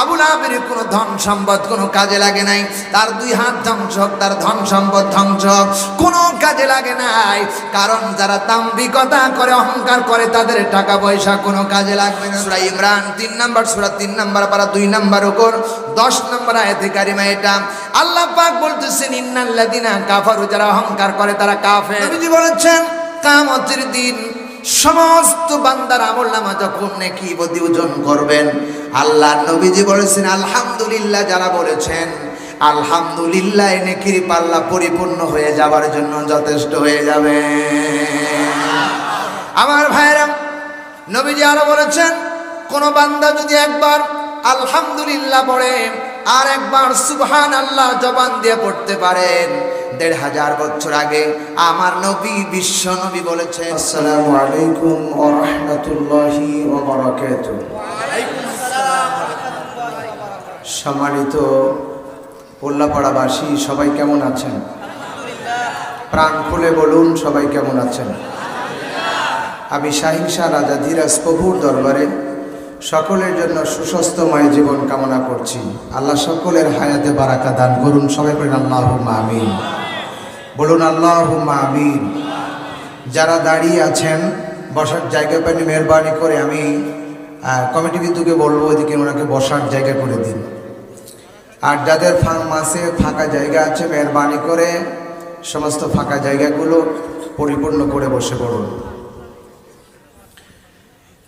আবুল আবির কোনো ধন সম্পদ কোনো কাজে লাগে নাই। তার দুই হাত ধ্বংস হোক, তার ধন সম্পদ ধ্বংস হোক, কোনো কাজে লাগে নাই। কারণ যারা দাম্ভিকতা করে অহংকার করে তাদের টাকা পয়সা কোনো কাজে লাগবে না। সুরা ইমরান তিন নাম্বার সুরা তিন নাম্বার পারা দুই নাম্বার ওপর দশ নম্বর আয়াতে কারিমা এটা। আল্লাহ পাক বলতেছেন ইন্নাল্লাদিনা কাফারু যারা অহংকার করে তারা কাফের। বলেছেন কামতের দিন সমস্ত বান্দার আমল নামা যখন নেকি বদি ওজন করবেন আল্লাহ নবীজি বলেছেন, আলহামদুলিল্লাহ যারা বলেছেন, আলহামদুলিল্লাহ নেকির পাল্লা পরিপূর্ণ হয়ে যাবার জন্য যথেষ্ট হয়ে যাবে। আমার ভাইরা নবীজি আরও বলেছেন, কোন বান্দা যদি একবার আলহামদুলিল্লাহ পড়ে আর একবার সুবহান আল্লাহ জবান দিয়ে পড়তে পারেন। দেড় হাজার বছর আগে আমার নবী বিশ্ব নবী বলেছেন আসসালামু আলাইকুম ওয়া রাহমাতুল্লাহি ওয়া বারাকাতুহু। সম্মানিত পোল্লাপাড়াবাসী সবাই কেমন আছেন? প্রাণ খুলে বলুন সবাই কেমন আছেন? আমি শাহিংসা রাজা ধীরাজ প্রভুর দরবারে সকলের জন্য সুস্বাস্থ্যময় জীবন কামনা করছি। আল্লাহ সকলের হায়াতে বারাকা দান করুন। সবাই করেন আল্লাহ আমিন। বলুন আল্লাহ আমিন। যারা দাঁড়িয়ে আছেন, বসার জায়গা পাইনি মেহরবানি করে আমি কমিটি বিন্দুকে বলব ওইদিকে ওনাকে বসার জায়গা করে দিন। আর যাদের মাসে ফাঁকা জায়গা আছে, মেহরবানি করে সমস্ত ফাঁকা জায়গাগুলো পরিপূর্ণ করে বসে পড়ুন।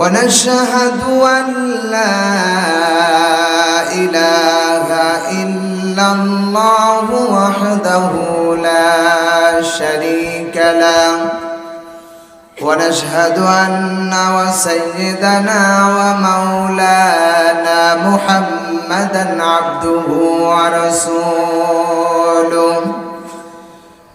ونشهد أن لا إله إلا الله وحده لا شريك له. ونشهد أن وسيدنا ومولانا محمدا عبده ورسوله.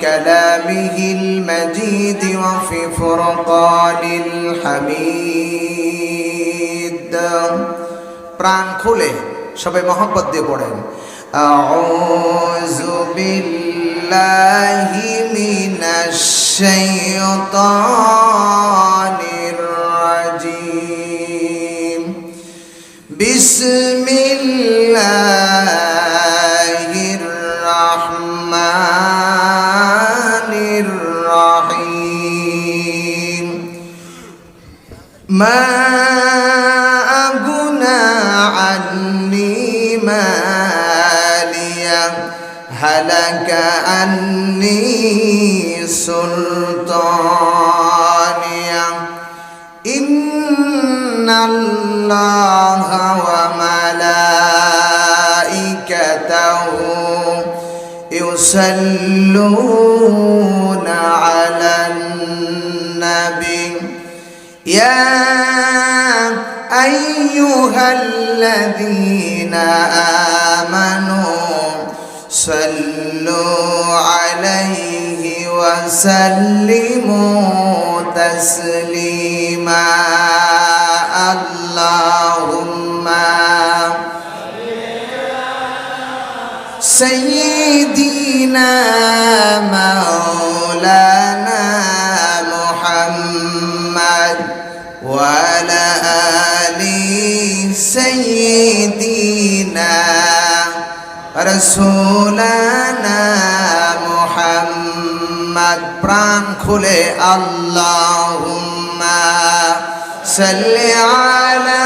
كلامه المجيد وفي فرقان الحميد প্রাণ খুলে সবাই মহব্বত দিয়ে পড়েন أعوذ بالله من الشيطان الرجيم بسم الله ما أغنى عني ماليا هلك عني سلطانيا إن الله وملائكته يصلون على النبي. يا أيها الذين آمنوا صلوا عليه وسلموا تسليما. اللهم سيدنا مولانا محمد وعلى آل سيدنا رسولنا محمد প্রাণ খুলে আল্লাহুম্মা সাল্লি আলা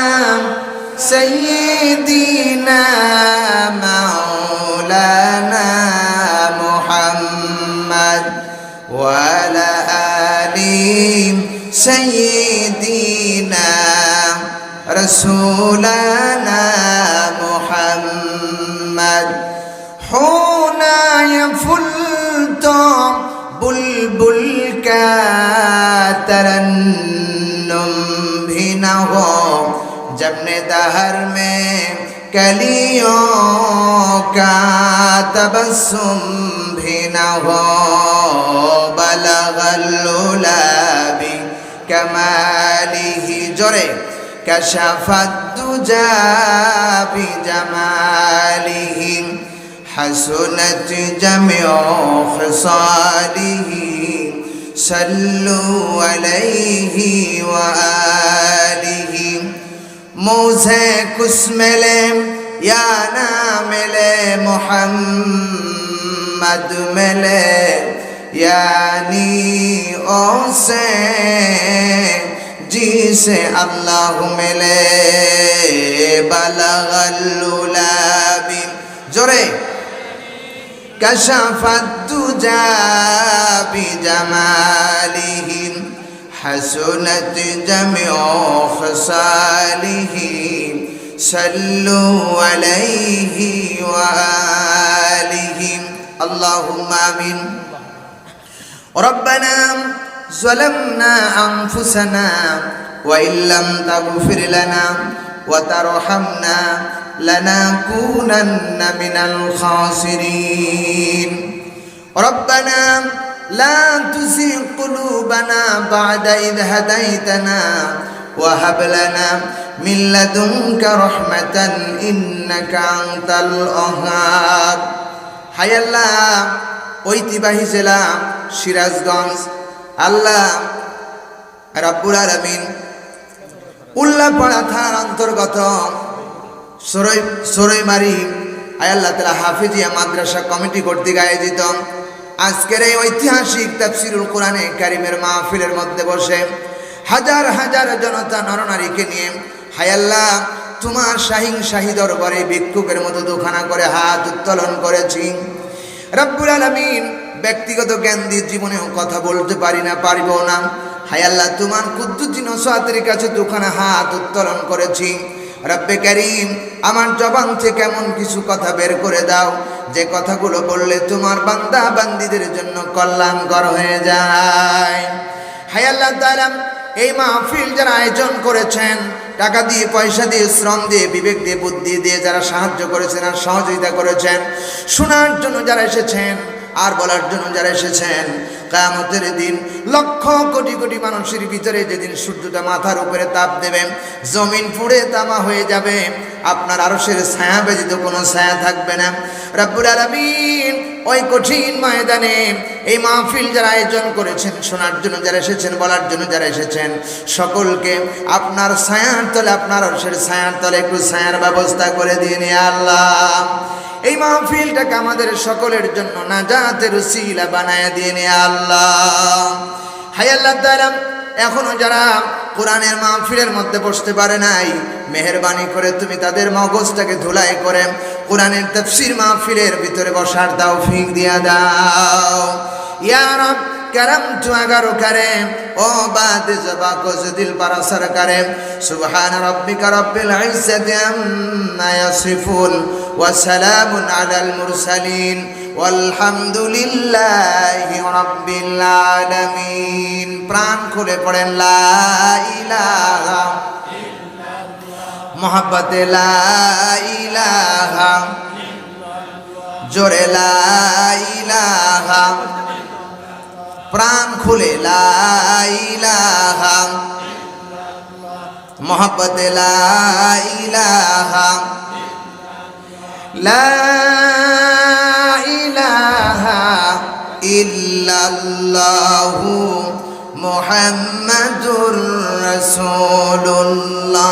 سيدنا مولانا وعلى آل سيدنا رسولنا محمد حونا يفلت بلبل كاترنم بنه جب نے دہر میں کلیوں کا تبسم بھی نہ ہو بلغ اللولا بھی کمالی ہی جرے كشف الدجى بجماله حسنت جميع خصاله صلوا عليه وآله. موزة كسمل يا نامل محمد مل يعني أوسين जिसे अल्लाह मिले बलगल्लुलाबी जोरे كشف الدجى بجماله حسنت جميع خصاله صلوا عليه وآله اللهم آمين ربنا ظلمنا أنفسنا وإن لم تغفر لنا وترحمنا لنكونن من الخاسرين ربنا لا تزغ قلوبنا بعد إذ هديتنا وهب لنا من لدنك رحمة إنك أنت الوهاب হায় আল্লাহ ঐতিবাহী জেলা সিরাজগঞ্জ আল্লাহ রাব্বুল আলামিন উল্লাপাড়া থানার অন্তর্গত সরই, সরইমারি আয়াল্লাহ তালা হাফিজিয়া মাদ্রাসা কমিটি কর্তৃক আয়োজিত আজকের এই ঐতিহাসিক তাফসিরুল কোরআনে কারিমের মাহফিলের মধ্যে বসে হাজার হাজার জনতা নরনারীকে নিয়ে হায়াল্লাহ তোমার শাহিন শাহী দরবারে ভিক্ষুকের মতো দুখানা করে হাত উত্তোলন করেছি। রব্বুল আলমিন ব্যক্তিগত জ্ঞান দিয়ে জীবনেও কথা বলতে পারি না, পারিব না। হায়াল্লাহ তোমার কুদ্দুদ্দিন ওসাতের কাছে দুখানা হাত উত্তোলন করেছি। রব্বে করিম, আমার জবান থেকে এমন কিছু কথা বের করে দাও, যে কথাগুলো বললে তোমার বান্দা বান্দিদের জন্য কল্যাণকর হয়ে যায়। হায় আল্লাহ তাআলা, এই মাহফিল যারা আয়োজন করেছেন, টাকা দিয়ে, পয়সা দিয়ে, শ্রম দিয়ে, বিবেক দিয়ে, বুদ্ধি দিয়ে, যারা সাহায্য করেছেন আর সহযোগিতা করেছেন, শোনার জন্য যারা এসেছেন আর বলার জন্য যারা এসেছেন কামতের দিন লক্ষ কোটি কোটি মানুষের ভিতরে যেদিন সূর্যটা মাথার উপরে তাপ দেবেন, জমিন পুড়ে তামা হয়ে যাবে। আপনার আরশের ছায়া ব্যতীত কোনো ছায়া থাকবে না। রব্বুল আলামিন ওই কঠিন ময়দানে এই মাহফিল যারা আয়োজন করেছেন, শোনার জন্য যারা এসেছেন, বলার জন্য যারা এসেছেন, সকলকে আপনার ছায়ার তলে, আপনার অর্শের ছায়ার তলে একটু ছায়ার ব্যবস্থা করে দিয়ে নিয়ে আল্লাহ। এই মাহফিলটাকে আমাদের সকলের জন্য না নাজাতের উসিলা বানায় দিয়ে নিয়ে আল্লাহ। হাই আল্লাহ তাআলা, এখনও যারা কোরআনের মাহফিলের মধ্যে বসতে পারে নাই। মেহরবানি করে তুমি তাদের মগজটাকে ধুলাই করে কোরআনের তফসির মাহফিলের ভিতরে বসার দাও ফিং দিয়া দাও। ইয়ার কারাম তু আগারো কারে, ও বাদ জবা কোজ দিল পারা সরকারে। সুবহান রব্বিকা রব্বিল ইজ্জাতি আম্মা ইয়াসিফুন ওয়া সালামুন আলাল মুরসালিন। والحمد لله رب العالمين প্রাণ খুলে পড়েন লা ইলাহা মোহাব্বতে লা ইলাহা জোরে লা ইলাহা প্রাণ খুলে লাইলাহা মোহাব্বত লাইলাহা লাইলাহা ইল্লাল্লাহু মুহাম্মাদুর রাসূলুল্লাহ।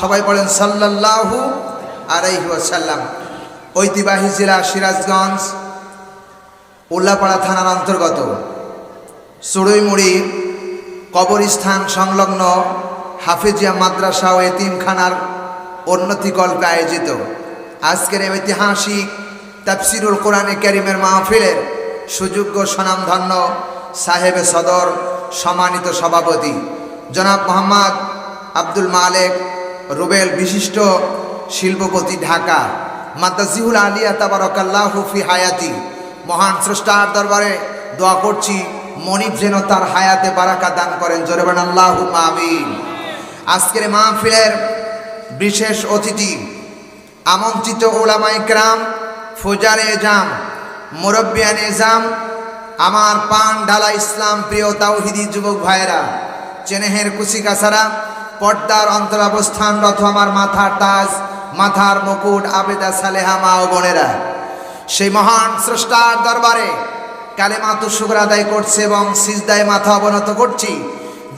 সবাই পড়েন সাল্লাল্লাহু আলাইহি ওয়াসাল্লাম। ঐতিবাহী জেলা সিরাজগঞ্জ, উল্লাপাড়া থানার অন্তর্গত। সুড়ইমুড়ি কবরস্থান সংলগ্ন হাফিজিয়া মাদ্রাসা ও এতিমখানার উন্নতিকল্পে আয়োজিত। আজকের ঐতিহাসিক তাফসিরুল কোরআনে ক্যারিমের মাহফিলের সুযোগ্য স্বনামধন্য সাহেবে সদর সম্মানিত সভাপতি জনাব মোহাম্মদ আব্দুল মালেক, রুবেল বিশিষ্ট শিল্পপতি ঢাকা মাদ্দাজিহুল আলিয়া তাবারকাল্লাহ ফি হায়াতি। মহান স্রষ্টার দরবারে দোয়া করছি, মনিব যেন তার হায়াতে বারাকা দান করেন। জোরেবান আল্লাহ আমিন। আজকের মাহফিলের বিশেষ অতিথি, আমন্ত্রিত ওলামাই ক্রাম ফোজার এজাম মুরব্বিয়ান এজাম আমার পান ডালা ইসলাম প্রিয় তাওহিদি যুবক ভাইয়েরা, চেনেহের কুচিকাছাড়া পর্দার অন্তরাবস্থানরত আমার মাথার তাজ, মাথার মুকুট আবেদা সালেহা মা ও বোনেরা। সেই মহান স্রষ্টার দরবারে কালেমাতু শুক্র আদায় করছে এবং সিজদায় মাথা অবনত করছি,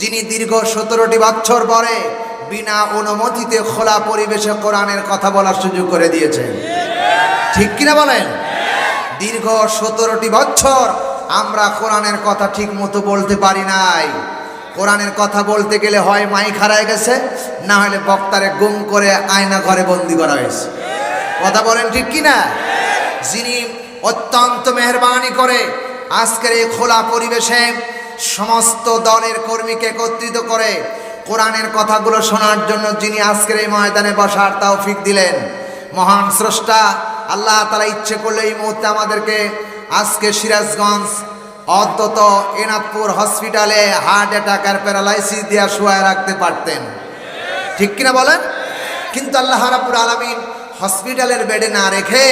যিনি দীর্ঘ সতেরোটি বছর পরে বিনা অনুমতিতে খোলা পরিবেশে কোরআনের কথা বলার সুযোগ করে দিয়েছেন। ঠিক কিনা বলেন? দীর্ঘ সতেরোটি বছর আমরা কোরআনের কথা ঠিক মতো বলতে পারি নাই। কোরআনের কথা বলতে গেলে হয় মাইক হারায় গেছে, না হলে বক্তারে গুম করে আয়না ঘরে বন্দি করা হয়েছে। কথা বলেন ঠিক কিনা? যিনি অত্যন্ত মেহরবানি করে আজকের এই খোলা পরিবেশে সমস্ত দলের কর্মীকে একত্রিত করে কোরআনের কথাগুলো শোনার জন্য যিনি আজকের এই ময়দানে বসার তৌফিক দিলেন, মহান স্রষ্টা আল্লাহ তালা ইচ্ছে করলে এই মুহূর্তে আমাদেরকে আজকে সিরাজগঞ্জ অন্তত এনাদপুর হসপিটালে হার্ট অ্যাটাক আর প্যারালাইসিস দিয়ে শুয়ায় রাখতে পারতেন। ঠিক কিনা বলেন? কিন্তু আল্লাহ রাপুর আলমিন হসপিটালের বেডে না রেখে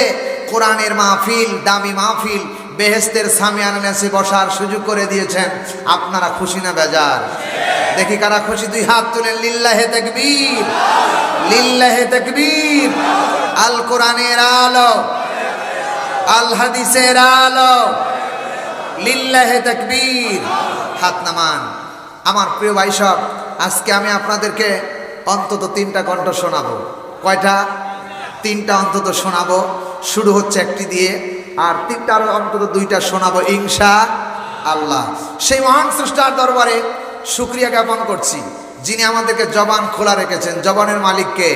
কোরআনের মাহফিল, দামি মাহফিল বেহেস্তের সামিয়ানা নেসে বসার সুযোগ করে দিয়েছেন। আপনারা খুশি না, বেজার? দেখি কারা খুশি? দুই হাত তুলেন, লিল্লাহে তাকবীর। লিল্লাহে তাকবীর। আল কোরআনের আলো, আল হাদিসের আলো। লিল্লাহে তাকবীর। হাত নামান। আমার প্রিয় ভাই সব আজকে আমি আপনাদেরকে অন্তত তিনটা কণ্ঠ শোনাবো। কয়টা? তিনটা অন্তত শোনাবো। শুরু হচ্ছে একটি দিয়ে। আর তিনটা আরও অন্তত দুইটা শোনাবো, ইনশা আল্লাহ। সেই মহান স্রষ্টার দরবারে শুক্রিয়া জ্ঞাপন করছি, যিনি আমাদেরকে জবান খোলা রেখেছেন। জবানের মালিককে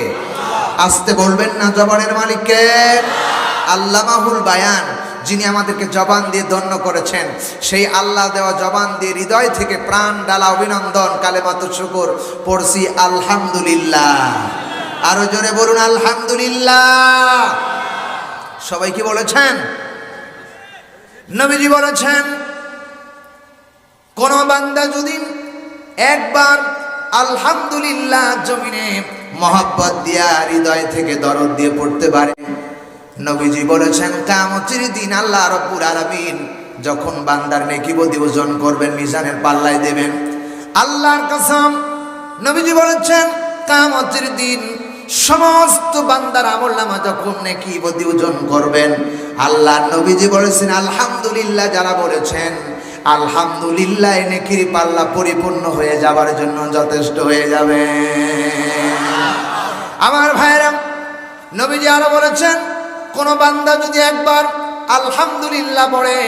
আসতে বলবেন না, জবানের মালিককে আল্লামাহুল বায়ান, যিনি আমাদেরকে জবান দিয়ে ধন্য করেছেন। সেই আল্লাহ দেওয়া জবান দিয়ে হৃদয় থেকে প্রাণ ডালা অভিনন্দন, কালেমাত শুকুর পড়ছি, আলহামদুলিল্লাহ। আরও জোরে বলুন, আলহামদুলিল্লাহ। সবাই কি বলেছেন? নবীজি বলেছেন, কোন বান্দা যদি একবার আলহামদুলিল্লাহ জমিনে মহাব্বত দিয়া, হৃদয় থেকে দরদ দিয়ে পড়তে পারে, নবীজি বলেছেন, কামতির দিন আল্লাহ রব্বুর আলামিন যখন বান্দার নেকি বদি ওজন করবেন, মিজানের পাল্লায় দেবেন। আল্লাহর কসম, নবীজি বলেছেন, কামতির দিন সমস্ত বান্দার আমল নামা যখন নাকি বদি ওজন করবেন, আল্লাহ নবীজি বলেছেন, আলহামদুলিল্লাহ যারা বলেছেন, আলহামদুলিল্লাহ নেকির পাল্লা পরিপূর্ণ হয়ে যাবার জন্য যথেষ্ট হয়ে যাবে। আমার ভাইরা নবীজি আরও বলেছেন, কোন বান্দা যদি একবার আলহামদুলিল্লাহ পড়ে,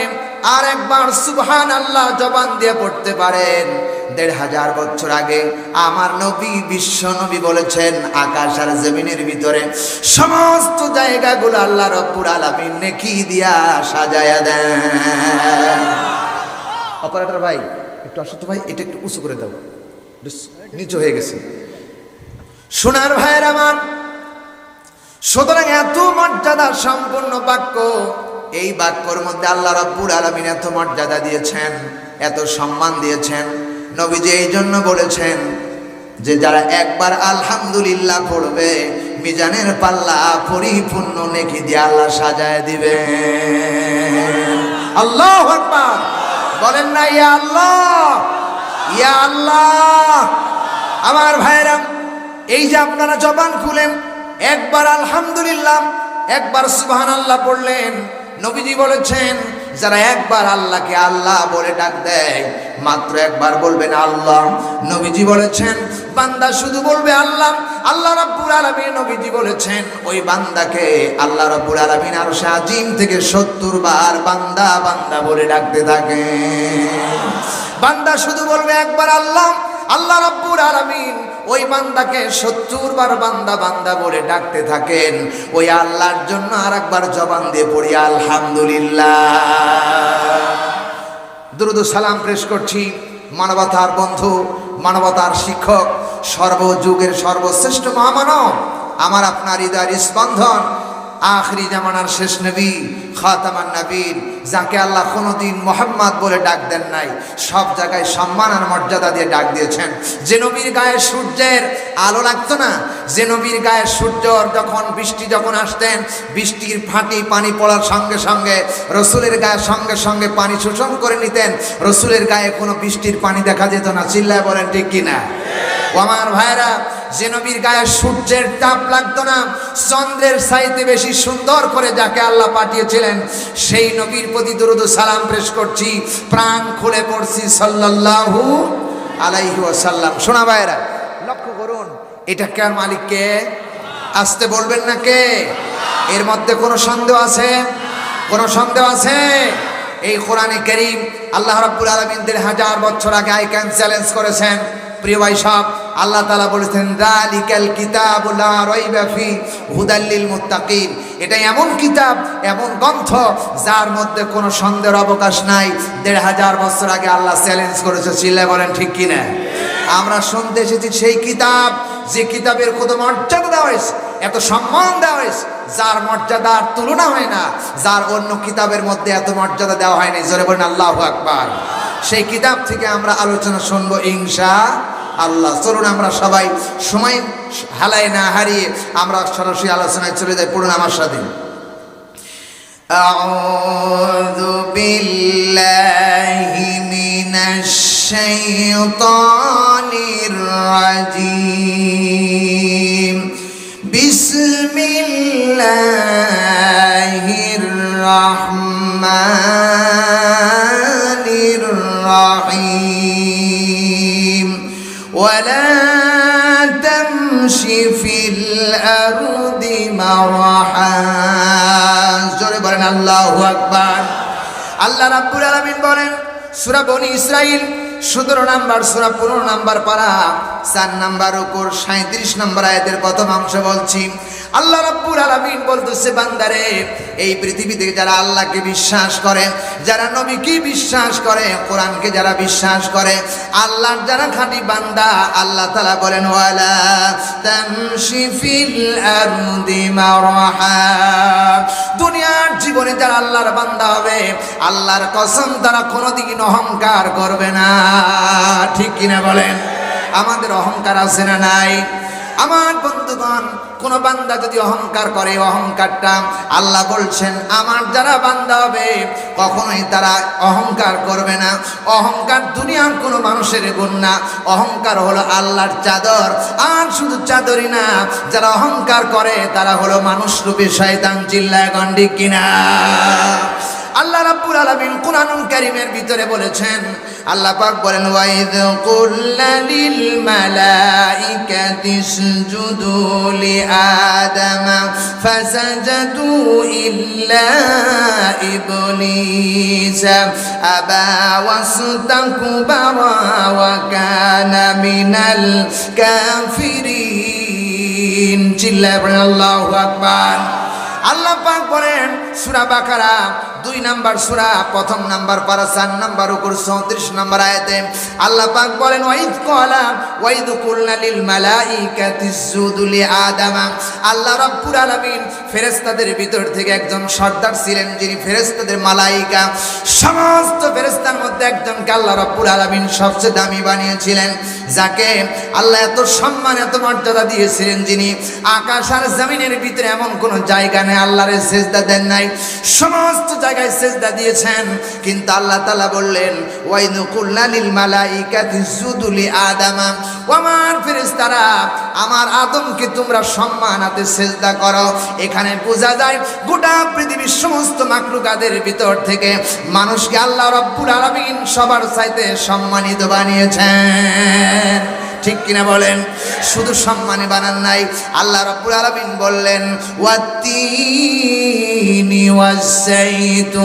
আর একবার সুবহান আল্লাহ জবান দিয়ে পড়তে পারেন দেড় হাজার বছর আগে আমার নবী, বিশ্ব নবী বলেছেন, আকাশ আর জমিনের ভিতরে সমস্ত জায়গাগুলো আল্লাহ রব্বুর আলামিন নেকি দিয়া সাজায়া দেন। অপারেটর ভাই, একটু অসত্য ভাই, এটা একটু উঁচু করে দাও। নিচু হয়ে গেছে। সোনার ভাইয়ের আমার, সুতরাং এত মর্যাদা সম্পূর্ণ বাক্য, এই বাক্যর মধ্যে আল্লাহ রব্বুর আলমিন এত মর্যাদা দিয়েছেন, এত সম্মান দিয়েছেন। নবীজি এই জন্য বলেছেন যে যারা একবার আলহামদুলিল্লাহ পড়বে, মিজানের পাল্লা পরিপূর্ণ নেকি দিয়ে আল্লাহ সাজায় দিবে। আল্লাহ বলেন না, ইয়া আল্লাহ ইয়া আল্লাহ। আমার ভাইরাম এই যে আপনারা জবান খুলেন, একবার আলহামদুলিল্লাহ, একবার সুবহান আল্লাহ পড়লেন, নবীজি বলেছেন যারা একবার আল্লাহকে আল্লাহ বলে ডাক দেয়, মাত্র একবার বলবেন আল্লাহ। নবীজি বলেছেন, বান্দা শুধু বলবে আল্লাহ। আল্লাহ রাব্বুল আলামিন নবীজি বলেছেন, ওই বান্দাকে আল্লাহ রাব্বুল আলামিন আর আজিম থেকে সত্তর বার বান্দা বান্দা বলে ডাকতে থাকে। বান্দা শুধু বলবে একবার আল্লাহ আল্লাহ রাব্বুল আলামিন ওই বান্দাকে সত্তর বার বান্দা বান্দা বলে ডাকতে থাকেন। ওই আল্লাহর জন্য আর একবার জবান দিয়ে পড়ি, আলহামদুলিল্লাহ। দুরুদ সালাম পেশ করছি মানবতার বন্ধু, মানবতার শিক্ষক সর্বযুগের সর্বশ্রেষ্ঠ মহামানব, আমার আপনার হৃদয়ের স্পন্দন আখরি জামানার শেষ নবী খাতামান নবীন যাকে আল্লাহ কোনোদিন মোহাম্মদ বলে ডাক দেন নাই, সব জায়গায় সম্মান আর মর্যাদা দিয়ে ডাক দিয়েছেন। যে নবীর গায়ে সূর্যের আলো লাগতো না, যে নবীর গায়ে সূর্য যখন বৃষ্টি যখন আসতেন, বৃষ্টির ফাঁটি পানি পড়ার সঙ্গে সঙ্গে, রসুলের গায়ে সঙ্গে সঙ্গে পানি শোষণ করে নিতেন, রসুলের গায়ে কোনো বৃষ্টির পানি দেখা যেত না। চিল্লায় বলেন ঠিক কিনা? ও আমার ভাইরা, যে নবীর গায়ে সূর্যের তাপ লাগতো না, চন্দ্রের সাইতে বেশি সুন্দর করে যাকে আল্লাহ পাঠিয়েছিলেন, সেই নবীর প্রতি দুরুদ সালাম পেশ করছি, প্রাণ খুলে পড়ছি সাল্লাল্লাহু আলাইহি ওয়াসাল্লাম। শোনা ভাইরা, লক্ষ্য করুন, এটা কার মালিক কে? আসতে বলবেন না কে? এর মধ্যে কোনো সন্দেহ আছে? কোনো সন্দেহ আছে? এই কোরআনে করিম আল্লাহ রাব্বুল আলামিন দেড় হাজার বছর আগে আই ক্যান চ্যালেঞ্জ করেছেন প্রিয় ভাই সব, আল্লাহ তালা বলেছেন, দালিকাল কিতাব ফি হুদাল্লিল মুত্তাকিন। এটা এমন কিতাব, এমন গ্রন্থ যার মধ্যে কোনো সন্দেহের অবকাশ নাই। দেড় হাজার বছর আগে আল্লাহ চ্যালেঞ্জ করেছে, চিল্লায় বলেন, ঠিক কিনা আমরা শুনতে এসেছি সেই কিতাব, যে কিতাবের কত মর্যাদা দেওয়া হয়েছে, এত সম্মান দেওয়া হয়েছে, যার মর্যাদার তুলনা হয় না, যার অন্য কিতাবের মধ্যে এত মর্যাদা দেওয়া হয়নি। জোরে বলেন, আল্লাহ আকবার। সেই কিতাব থেকে আমরা আলোচনা শুনবো ইনশা আল্লাহ চলুন আমরা সবাই সময় হালায় না হারিয়ে আমরা সরাসরি আলোচনায় চলে যাই পড়ুন আমার সাথে أعوذ بالله من الشيطان الرجيم بسم الله ولا تمش في الأرض مرحا জোরে বলেন আল্লাহু আকবার আল্লাহ রাব্বুল আলামিন বলেন সূরা বনি ইসরাইল সতেরো নাম্বার সূরা পনেরো নাম্বার পারা চার নাম্বার উপর সাঁত্রিশ নাম্বার আয়াতের প্রথম অংশ বলছি আল্লাহ রাব্বুল আলামিন বলতেছে, বান্দারে, এই পৃথিবীতে যারা আল্লাহকে বিশ্বাস করে, যারা নবীকে বিশ্বাস করে, কোরআনকে যারা বিশ্বাস করে, আল্লাহর যারা খাঁটি বান্দা, আল্লাহ তাআলা বলেন, ওয়ালা তামশি ফিল আরদি মারহা দুনিয়ার জীবনে যারা আল্লাহর বান্দা হবে, আল্লাহর কসম তারা কোনোদিন অহংকার করবে না। ঠিক কিনা বলেন? আমাদের অহংকার আছে না নাই? আমার বন্ধুগণ কোন বান্দা যদি অহংকার করে অহংকারটা আল্লাহ বলছেন, আমার যারা বান্দা হবে, কখনোই তারা অহংকার করবে না। অহংকার দুনিয়ার কোনো মানুষের গুণ না। অহংকার হলো আল্লাহর চাদর। আর শুধু চাদরই না, যারা অহংকার করে, তারা হলো মানুষ রূপে শয়তান, চিল্লায় গন্ডি কিনা। আল্লাহ রাব্বুল আলামিন কুরআনুল কারীমের ভিতরে বলেছেন, আল্লাহ পাক বলেন ওয়াইদ কুল্লা লিল মালাইকাতি ইসজুদু লি আদামা ফাসাজাদু ইল্লা ইবলিস, আবা ওয়াস্তাকবারা ওয়া কানা মিনাল কাফিরিন। চিল্লায় বলেন, আল্লাহু আকবার। আল্লাহ পাক বলেন, সূরা বাকারা দুই নাম্বার সুরা, প্রথম নাম্বার পারা চার নাম্বার উপর চৌত্রিশ নাম্বার আয়াতে আল্লাহ পাক বলেন, ওয়াইদ কলা ওয়াইদ কুলনা লিল মালাইকাতি ইসজুদু লি আদামা। আল্লাহ রাব্বুল আলামিন ফেরেশতাদের ভিতর থেকে একজন সর্দার ছিলেন, যিনি ফেরেশতাদের মালাইকা। সমস্ত ফেরেশতার মধ্যে একজনকে আল্লাহ রাব্বুল আলামিন সবচেয়ে দামি বানিয়েছিলেন, যাকে আল্লাহ এত সম্মান, এত মর্যাদা দিয়েছিলেন যিনি আকাশ আর জমিনের ভিতরে এমন কোন জায়গা নেই, আল্লাহর সেজদা দেন নাই। সমস্ত জায়গায় সেজদা দিয়েছেন, কিন্তু আল্লাহ তাআলা বললেন ওয়াইনু কুল্লা লিল মালাইকাতি সুদুলি আদামা আমার ফেরেশতারা, আমার আদমকে তোমরা সম্মানাতে সেজদা করো। এখানে বোঝা যায়, গোটা পৃথিবীর সমস্ত মাকলুকাদের ভিতর থেকে মানুষকে আল্লাহ রব্বুল আলামিন সবার চাইতে সম্মানিত বানিয়েছেন। ঠিক কিনা বলেন? শুধু সম্মানে বানান নাই, আল্লাহ রব্বুল আলমিন বললেন ওয়াতিনি ওয়াসাইতুনি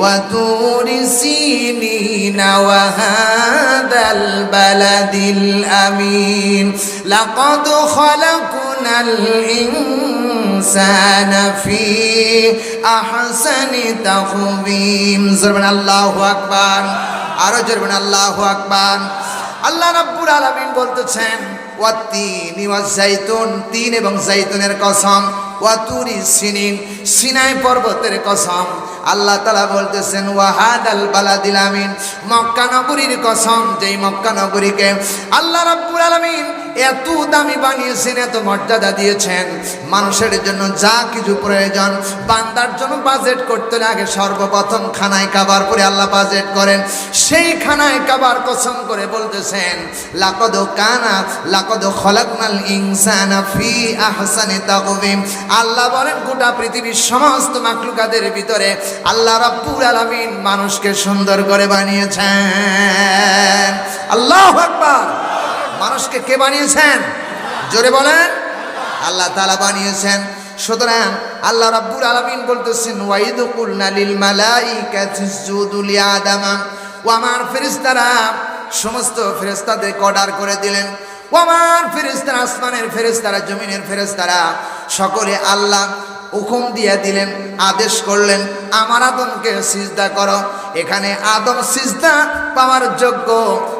ওয়াতুরি সিনিনা ওয়াহাদাল বালাদিল আমিন। লাকাদ খলাকনাল ইনসানা ফি আহসানি তাকবীম জরবান আল্লাহু আকবার। আরও জরবান আল্লাহু আকবার। আল্লাহ রাব্বুল আলামিন বলতেছেন ওয়াত্তিনি ওয়াজাইতুন তিন এবং জাইতুনের কসম। ওয়াতুরি সিনিন, সিনাই পর্বতের কসম। আল্লাহ তালা বলতেছেন ওয়াহাদ আল বালাদিল আমিন। মক্কা নগরীর কসম, যেই মক্কা নগরীকে আল্লাহ রাব্বুল আলামিন এত দামি বানিয়েছেন, এত মর্যাদা দিয়েছেন। মানুষের জন্য যা কিছু প্রয়োজন, বান্দার জন্য বাজেট করতে লাগে। সর্বপ্রথম খানায় কাবার করে আল্লাহ বাজেট করেন। সেই খানায় কাবার কসম করে বলতেছেন, লাকদ কানা, লাকদ খলাকনাল ইনসানা ফি আহসানি তাকওয়িম আল্লাহ বলেন, গোটা পৃথিবীর সমস্ত মাকলুকাদের ভিতরে আল্লাহ রাব্বুল আলামিন মানুষকে সুন্দর করে বানিয়েছেন। আল্লাহু আকবার! মানুষকে কে বানিয়েছেন? জোরে বলেন। আল্লাহ তাআলা বানিয়েছেন। সুতরাং আল্লাহ রাব্বুল আলামিন বলতেছেন ওয়াইদ কুলনা লিল মালাইকাতি ইসজুদু লি আদামা ও আমার ফেরেশতারা, সমস্ত ফেরেশতাদের অর্ডার করে দিলেন। ও আমার ফেরেশতারা, আসমানের ফেরেশতারা, জমিনের ফেরেশতারা, সকলে আল্লাহ হুকুম দিয়ে দিলেন, আদেশ করলেন, আমার আদমকে সিজদা করো। এখানে আদম সিজদা পাওয়ার যোগ্য।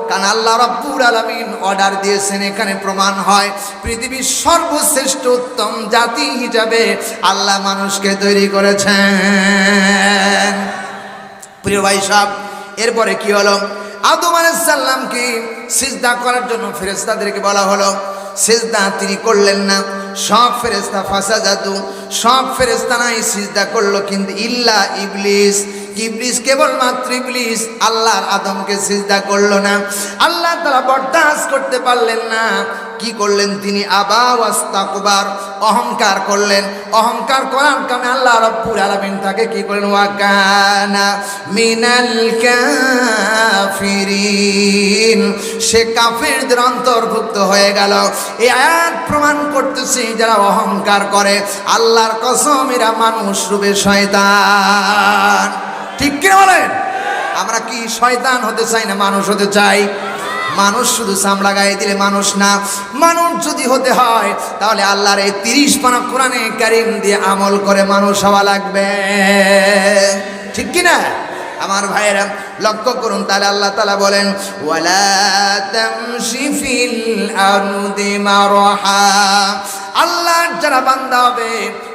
কারণ আল্লাহ রাব্বুল আলামিন অর্ডার দিয়েছেন, এখানে প্রমাণ হয়, পৃথিবীর সর্বশ্রেষ্ঠ উত্তম জাতি হিসাবে আল্লাহ মানুষকে তৈরি করেছেন। প্রিয় ভাই সাহেব, এরপরে কি হলো? আদম আলাইসাল্লামকে সিজদা করার জন্য ফেরেস্তাদেরকে বলা হলো, সিজদা তিনি করলেন না। সব ফেরেস্তা ফাঁসা জাদু সব ফেরেস্তা নাই সিজদা করল, কিন্তু ইল্লা ইবলিস ইবলিস কেবলমাত্র ইবলিস আল্লাহর আদমকে সিজদা করল না। আল্লাহ তারা বরদাস্ত করতে পারলেন না। কি করলেন তিনি? আবা ওয়াস্তাকবার, অহংকার করলেন। অহংকার করার কারণে আল্লাহ রব্বুল আলামিন তাকে কি করলেন? ওয়াকানা মিনাল কাফিরিন। সে কাফিরদের অন্তর্ভুক্ত হয়ে গেল। এই আয়াত প্রমাণ করতেছে যারা অহংকার করে। আল্লাহর কসম, এরা মানুষ রূপে শয়তান। ঠিক কিনা বলেন? আমরা কি শয়তান হতে চাই না মানুষ হতে চাই? মানুষ শুধু চামড়া গায়ে দিলে মানুষ না। মানুষ যদি হতে হয়, তাহলে আল্লাহর এই তিরিশ পানা কোরআনে কারিম দিয়ে আমল করে মানুষ হওয়া লাগবে। ঠিক কি না আমার ভাইয়েরা, লক্ষ্য করুন, তাহলে আল্লাহ তালা বলেন, ওয়ালা তামশি ফিল মারহা। আল্লাহর যারা বান্দা হবে,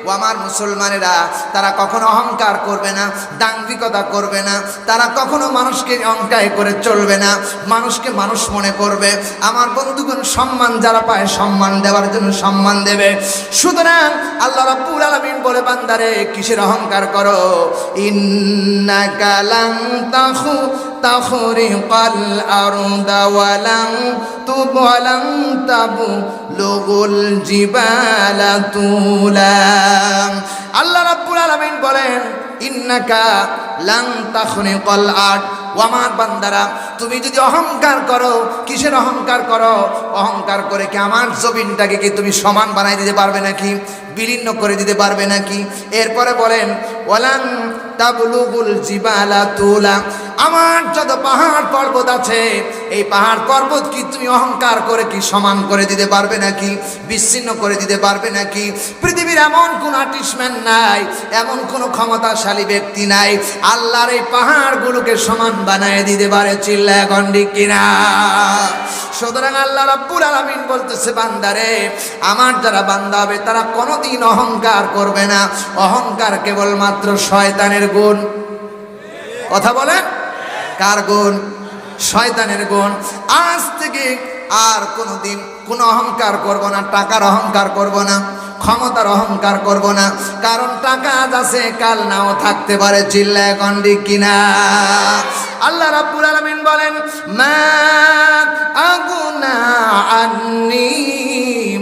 ও আমার মুসলমানেরা, তারা কখনো অহংকার করবে না, দাঙ্গিকতা করবে না, তারা কখনো মানুষকে অহংকার করে চলবে না, মানুষকে মানুষ মনে করবে। আমার বন্ধুগণ, সম্মান যারা পায়, সম্মান দেওয়ার জন্য সম্মান দেবে। সুতরাং আল্লাহ রাব্বুল আলামিন বলে, বান্দারে, কিসের অহংকার করো? ইন্নাকা লান তাখু, তাখরিকাল আরদা ওয়ালান তুবলান তাবু লুগুল জিবালা তুলা। আল্লাহ রাব্বুল আলামিন বলেন, ইন্নাকা লাং তাখরিকাল কল আট আমার বান্দারা, তুমি যদি অহংকার করো, কিসের অহংকার করো? অহংকার করে কি আমার জমিনটাকে কি তুমি সমান বানাই দিতে পারবে নাকি? বিলীন্য করে দিতে পারবে নাকি? এরপরে বলেন ওয়ালাং তাবলুগুল জিবালা তুলা। আমার যত পাহাড় পর্বত আছে, এই পাহাড় পর্বত কি তুমি অহংকার করে কি সমান করে দিতে পারবে নাকি? বিচ্ছিন্ন করে দিতে পারবে নাকি? পৃথিবীর এমন কোন আর্টিস্টম্যান নাই, এমন কোন ক্ষমতাশালী ব্যক্তি নাই, আল্লাহর এই পাহাড়গুলোকে সমান বানায় দিতে পারে চিল্লা এখন কিনা? সুতরাং আল্লাহ রাব্বুল আলামিন বলতেছে, বান্দারে, আমার যারা বান্দা হবে, তারা কোনোদিন অহংকার করবে না। অহংকার কেবলমাত্র শয়তানের গুণ। কথা বলেন? কার গুণ? শয়তানের গুণ। আজ থেকে আর কোনোদিন কোনো অহংকার করব না, টাকার অহংকার করব না, ক্ষমতার অহংকার করব না। কারণ টাকা আজ আছে, কাল নাও থাকতে পারে চিল্লা এখন কিনা আল্লাহ রাব্বুল আলামিন বলেন, মা আগুনা আন্নি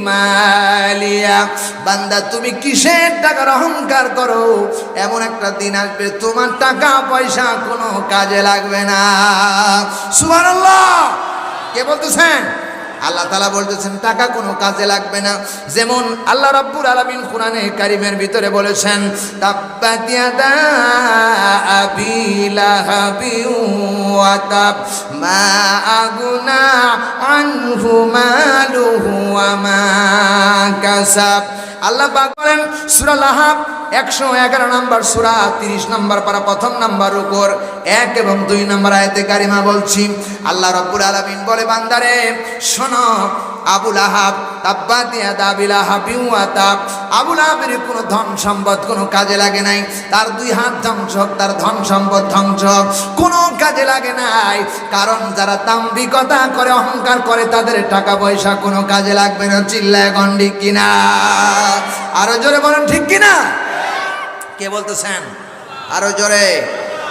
মালিয়া। বান্দা, তুমি কিসের টাকার অহংকার করো? এমন একটা দিন আসবে, তোমার টাকা পয়সা কোনো কাজে লাগবে না। সুবহানাল্লাহ! কে বলতেছেন? আল্লাহ তালা বলতেছেন, টাকা কোনো কাজে লাগবে না। যেমন আল্লাহ রব্বুর আলমিন কোরআনে কারিমের ভিতরে বলেছেন মা আগুনা আনহু মালুহু আমা কাসাব। আল্লাহ পাক বলেন, সূরা একশো এগারো নম্বর, সুরা তিরিশ নম্বর পারা প্রথম নম্বর উপর এক এবং দুই নম্বর আয়াতে কারিমা বলছি। আল্লাহ রব্বুর আলামিন বলে, বান্দারে, শোন আবুল আহাব, তাব্বাত ইয়াদা আবিল আহাবি ওয়া তাব আবুল আহাবের কোনো ধন সম্পদ কোনো কাজে লাগে নাই। তার দুই হাত ধ্বংস তার ধন সম্পদ ধ্বংস কোনো কাজে লাগে নাই। কারণ যারা তাম্বিকতা করে, অহংকার করে, তাদের টাকা পয়সা কোনো কাজে লাগবে না। চিল্লায় গন্ডি কিনা আরও জোরে বলেন, ঠিক কিনা কে বলতেছেন? আরও জোরে।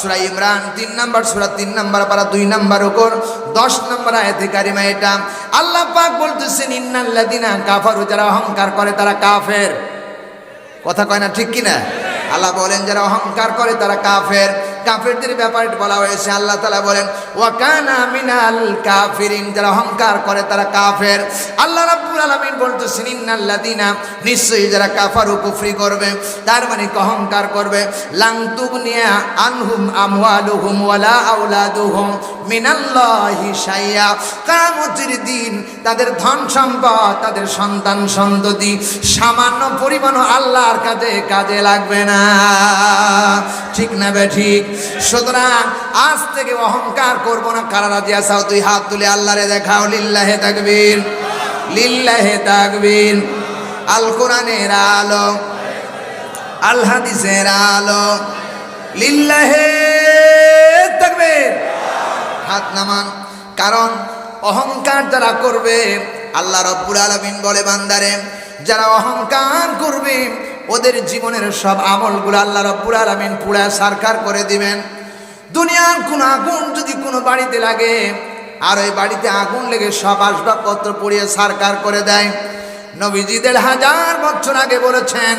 সুরা ইমরান, তিন নাম্বার সুরা, তিন নাম্বার পারা, দুই নাম্বার উপর, দশ নাম্বার আয়াতে কারিমা এটা। আল্লাহ পাক বলতেছেন ইন্নাল্লাদিনা কাফারু যারা অহংকার করে তারা কাফের। কথা কয় না ঠিক কিনা? আল্লাহ বলেন, যারা অহংকার করে তারা কাফের। কাফেরদের ব্যাপারে বলা হয়েছে, আল্লাহ তালা বলেন, ওয়াকানা মিনাল কাফিরিন যারা অহংকার করে তারা কাফের। আল্লাহ রাব্বুল আলামিন বলতেছেন ইন্নাল্লাদিনা নিশ্চয়ই যারা কাফার, কুফরি করবে, তার মানে অহংকার করবে? লাং তুগনিয়া আনহুম আমওয়ালুহুম ওয়ালা আওলাদুহুম মিনাল্লাহি শাইয়া। কিয়ামতের দিন তাদের ধন সম্পদ, তাদের সন্তান সন্ততি সামান্য পরিমাণ আল্লাহর কাছে কাজে লাগবে না। ঠিক না বে ঠিক? সুতরাং আজ থেকে অহংকার করব না। কারা রাজি আসাও তুই হাত তুলে আল্লাহরে দেখাও। লিল্লাহে তাকবীর। লিল্লাহে তাকবীর। আল কোরআনের আলো। আল হাদিসের আলো। লিল্লাহে তাকবীর। হাত নামান। কারণ অহংকার যারা করবে, আল্লাহ রব্বুল আলমিন বলে বান্দারে, যারা অহংকার করবে ওদের জীবনের সব আমলগুলো আল্লাহ রব্বুল আলমিন পুরা সারকার করে দিবেন। দুনিয়ার কোন আগুন যদি কোনো বাড়িতে লাগে, আর ওই বাড়িতে আগুন লেগে সব আসবাবপত্র পুড়িয়ে সারকার করে দেয়। নবীজিদের হাজার বছর আগে বলেছেন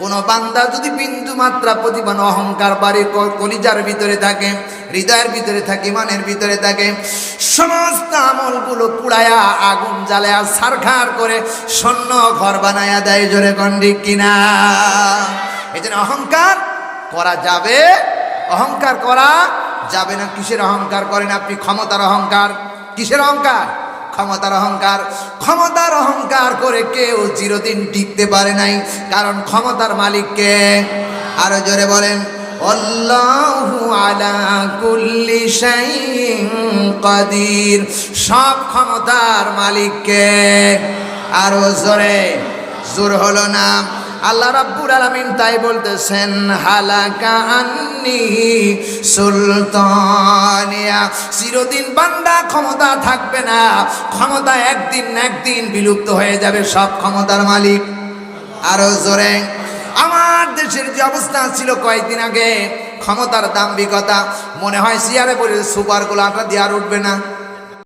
কোন বান্দা যদি বিন্দু মাত্রা প্রতিমান অহংকার বাড়ির কলিজার ভিতরে থাকে, হৃদয়ের ভিতরে থাকে মনের ভিতরে থাকে, সমস্ত আমলগুলো পুড়ায়া আগুন জ্বালায়া সারখার করে স্বর্ণ ঘর বানায়া দেয় জোরে কন্ডিক কিনা? এই জন্য অহংকার করা যাবে, অহংকার করা যাবে না, কিসের অহংকার করেন আপনি? ক্ষমতার অহংকার। কিসের অহংকার? ক্ষমতার অহংকার ক্ষমতার অহংকার করে কেউ চিরদিন টিকতে পারে নাই। কারণ ক্ষমতার মালিককে আরও জোরে বলেন কাদির। সব ক্ষমতার মালিককে আরও জোরে, জোর হলো না। আল্লাহ রাব্বুল আলামিন তাই বলতেছেন, হালাকা আন্নি সুলতানিয়া। চিরদিন বান্দা ক্ষমতা থাকবে না। ক্ষমতা একদিন একদিন বিলুপ্ত হয়ে যাবে সব ক্ষমতার মালিক। আরও জোরে। আমার দেশের যে অবস্থা ছিল কয়েকদিন আগে, ক্ষমতার দাম্ভিকতা, মনে হয় সিয়ারে পড়ে সুপারগুলো আপনার দিয়ে আর উঠবে না।